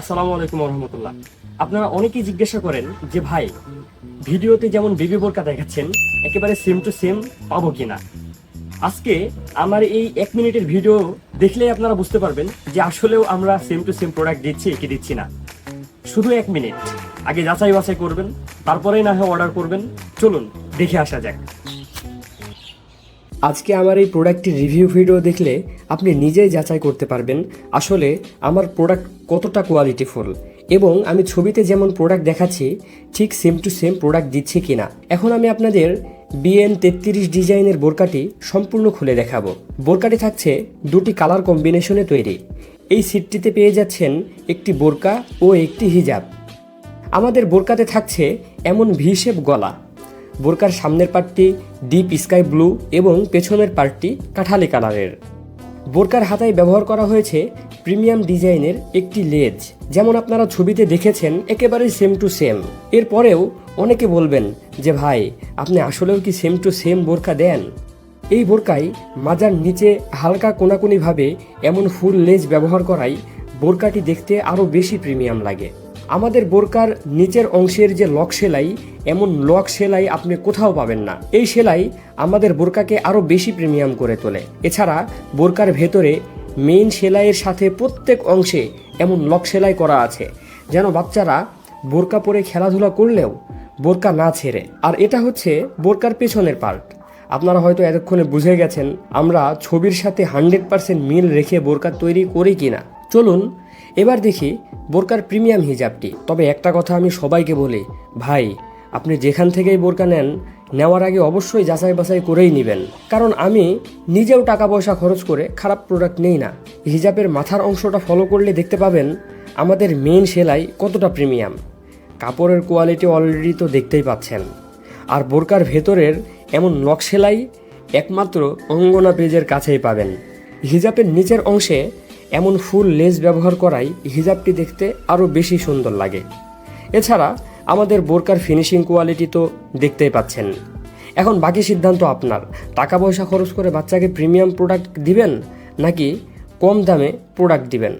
আসসালামু আলাইকুম রহমতুল্লাহ আপনারা অনেকেই জিজ্ঞাসা করেন যে, ভাই, ভিডিওতে যেমন বেবি বোরকা দেখাচ্ছেন, একেবারে সেম টু সেম পাবো কিনা? আজকে আমার এই এক মিনিটের ভিডিও দেখলেই আপনারা বুঝতে পারবেন যে, আসলেও আমরা সেম টু সেম প্রোডাক্ট দিচ্ছি কি দিচ্ছি না। শুধু এক মিনিট। আগে যাচাই বাছাই করবেন, তারপরেই না হয় অর্ডার করবেন। চলুন, দেখে আসা যাক। আজকে আমার এই প্রোডাক্টটির রিভিউ ভিডিও দেখলে আপনি নিজেই যাচাই করতে পারবেন আসলে আমার প্রোডাক্ট কতটা কোয়ালিটিফুল। এবং আমি ছবিতে যেমন প্রোডাক্ট দেখাচ্ছি, ঠিক সেম টু সেম প্রোডাক্ট দিচ্ছি কিনা। এখন আমি আপনাদের বিএন তেত্রিশ ডিজাইনের বোরকাটি সম্পূর্ণ খুলে দেখাবো। বোরকাটি থাকছে দুটি কালার কম্বিনেশনে তৈরি। এই সিটটিতে পেয়ে যাচ্ছেন একটি বোরকা ও একটি হিজাব। আমাদের বোরকাতে থাকছে এমন ভি শেপ গলা। বোরকার সামনের পার্টটি ডিপ স্কাই ব্লু এবং পেছনের পার্টটি কাঠালি কালারের। বোরকার হাতায় ব্যবহার করা হয়েছে প্রিমিয়াম ডিজাইনের একটি লেজ। যেমন আপনারা ছবিতে দেখেছেন একেবারে সেম টু সেম এরপরেও অনেকে বলবেন যে, ভাই, আপনি আসলেও কি সেম টু সেম বোরকা দেন? এই বোরকায় মাজার নিচে হালকা কোনাকুনিভাবে এমন ফুল লেজ ব্যবহার করাই বোরকাটি দেখতে আরও বেশি প্রিমিয়াম লাগে। আমাদের বোরকার নিচের অংশের যে লক সেলাই, এমন লক সেলাই আপনি কোথাও পাবেন না। এই সেলাই আমাদের বোরকাকে আরও বেশি প্রিমিয়াম করে তোলে। এছাড়া বোরকার ভেতরে মেইন সেলাইয়ের সাথে প্রত্যেক অংশে এমন লক সেলাই করা আছে, যেন বাচ্চারা বোরকা পরে খেলাধুলা করলেও বোরকা না ছেড়ে। আর এটা হচ্ছে বোরকার পেছনের পার্ট। আপনারা হয়তো এতক্ষণে বুঝে গেছেন, আমরা ছবির সাথে হান্ড্রেড পার্সেন্ট মিল রেখে বোরকা তৈরি করি কিনা। চলুন, এবার দেখি বোরকার প্রিমিয়াম হিজাবটি। তবে একটা কথা আমি সবাইকে বলি, ভাই, আপনি যেখান থেকেই বোরকা নেন, নেওয়ার আগে অবশ্যই যাচাই বাছাই করেই নেবেন। কারণ আমি নিজেও টাকা পয়সা খরচ করে খারাপ প্রোডাক্ট নেই না। হিজাবের মাথার অংশটা ফলো করলে দেখতে পাবেন আমাদের মেন সেলাই কতটা প্রিমিয়াম কাপড়ের কোয়ালিটি অলরেডি তো দেখতেই পাচ্ছেন। আর বোরকার ভেতরের এমন নক সেলাই একমাত্র অঙ্গনা পেজের কাছেই পাবেন। হিজাবের নিচের অংশে এমন ফুল লেজ ব্যবহার করাই হিজাবটি দেখতে আরও বেশি সুন্দর লাগে। এছাড়া আমাদের বোরকার ফিনিশিং কোয়ালিটি তো দেখতেই পাচ্ছেন। এখন বাকি সিদ্ধান্ত আপনার। টাকা পয়সা খরচ করে বাচ্চাকে প্রিমিয়াম প্রোডাক্ট দিবেন নাকি কম দামে প্রোডাক্ট দিবেন?